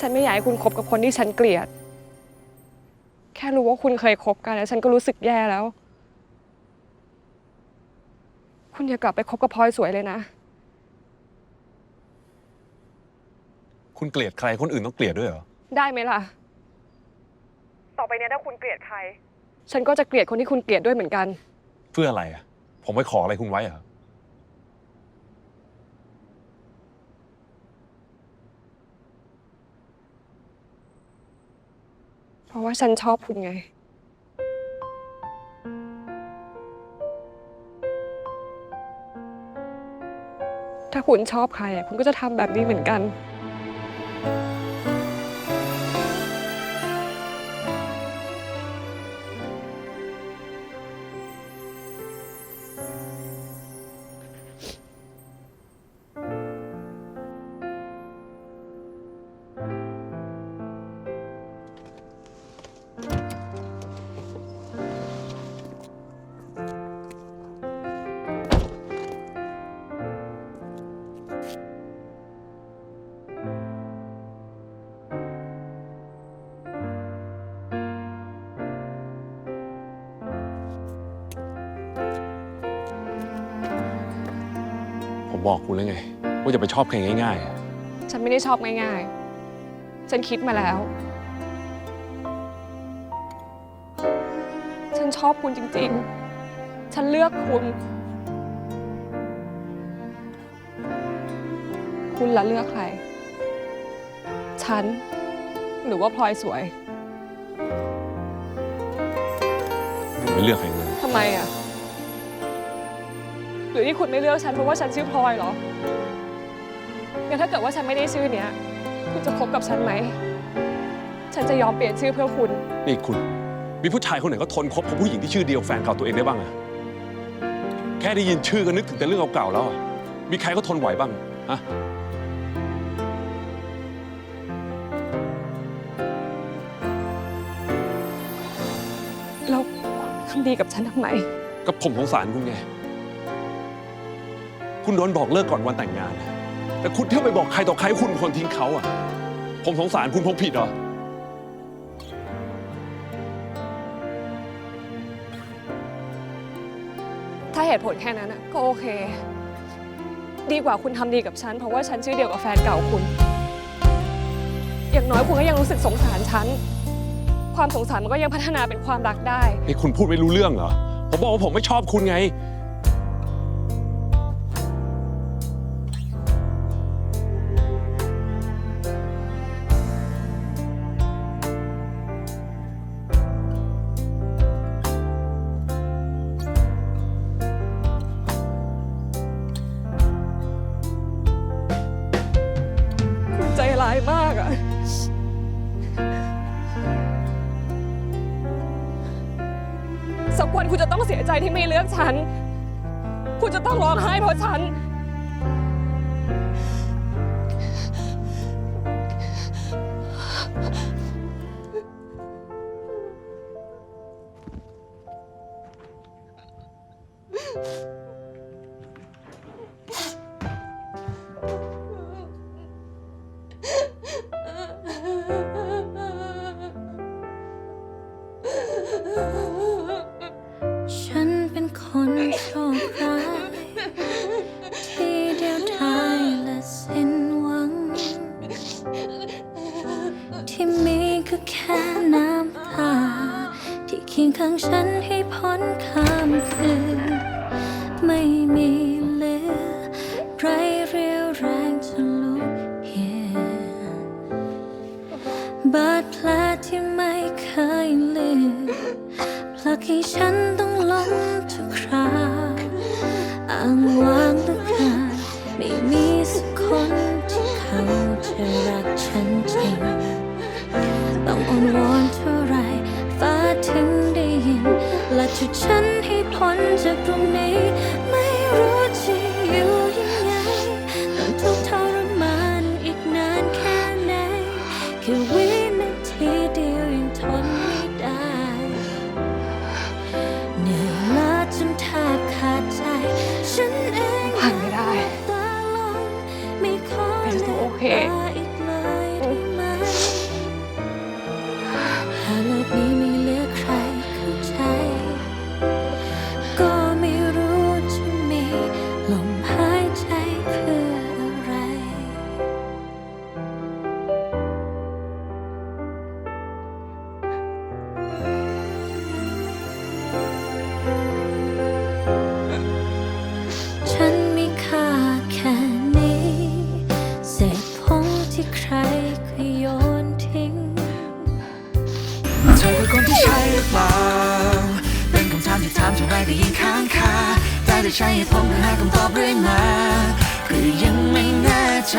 ฉันไม่อยากให้คุณคบกับคนที่ฉันเกลียด แค่รู้ว่าคุณเคยคบกันแล้วฉันก็รู้สึกแย่แล้ว คุณอย่ากลับไปคบกับพลอยสวยเลยนะ คุณเกลียดใครคนอื่นต้องเกลียดด้วยเหรอ ได้ไหมล่ะ ต่อไปเนี้ยถ้าคุณเกลียดใคร ฉันก็จะเกลียดคนที่คุณเกลียดด้วยเหมือนกัน เพื่ออะไรอะ ผมไปขออะไรคุณไว้เหรอ เพราะว่าฉันชอบคุณไง ถ้าคุณชอบใครคุณก็จะทำแบบนี้เหมือนกัน ผมบอกคุณแล้วไง ว่าจะไปชอบใครง่ายๆอะฉันไม่ได้ชอบง่ายๆ ฉันคิดมาแล้ว ฉันชอบคุณจริงๆ ฉันเลือกคุณ คุณละเลือกใคร ฉัน หรือว่าพลอยสวย ผมไม่เลือกใครเลย ทำไมอะ หรือที่คุณไม่เลือกฉันเพราะว่าฉันชื่อพลอยเหรองั้นถ้าเกิดว่าฉันไม่ได้ชื่อเนี้ย คุณจะคบกับฉันไหม ฉันจะยอมเปลี่ยนชื่อเพื่อคุณ นี่คุณ มีผู้ชายคนไหนก็ทนคบกับผู้หญิงที่ชื่อเดียวแฟนเก่าตัวเองได้บ้างอะแค่ได้ยินชื่อก็นึกถึงแต่เรื่องเก่าๆแล้วอะมีใครก็ทนไหวบ้างฮะแล้วทำดีกับฉันทำไม ก็ผมสงสารคุณไง คุณโดนบอกเลิกก่อนวันแต่งงาน แต่คุณเที่ยวไปบอกใครต่อใครว่าคุณเป็นคนทิ้งเขาอะ ผมสงสารคุณผมผิดเหรอ ถ้าเหตุผลแค่นั้นนะก็โอเค ดีกว่าคุณทำดีกับฉัน เพราะว่าฉันชื่อเดียวกับแฟนเก่าคุณ อย่างน้อยคุณก็ยังรู้สึกสงสารฉัน ความสงสารมันก็ยังพัฒนาเป็นความรักได้นี่คุณพูดไม่รู้เรื่องเหรอ ผมบอกว่าผมไม่ชอบคุณไง ร้ายมากอะสักวันคุณจะต้องเสียใจที่ไม่เลือกฉัน คุณจะต้องร้องไห้เพราะฉันฉั คืนไม่มีเหลือไรเรียวแรงจะลุกเย็นบาดแผลที่ไม่เคยลืมผลักให้ฉันต้องล้มทุกคราอ้างว้างเหลือเกินไม่มีสักคนที่เขาจะรักฉันจริงต้องอ้อนวอนเท่า จากตรงนี้ เธอคือคนที่ใช่หรือเปล่า เป็นคำถามที่ถามเท่าไรก็ยิ่งค้างคาได้แต่ใช้เหตุผลเพื่อหาคำตอบเรื่อยมาก็ยังไม่แน่ใจ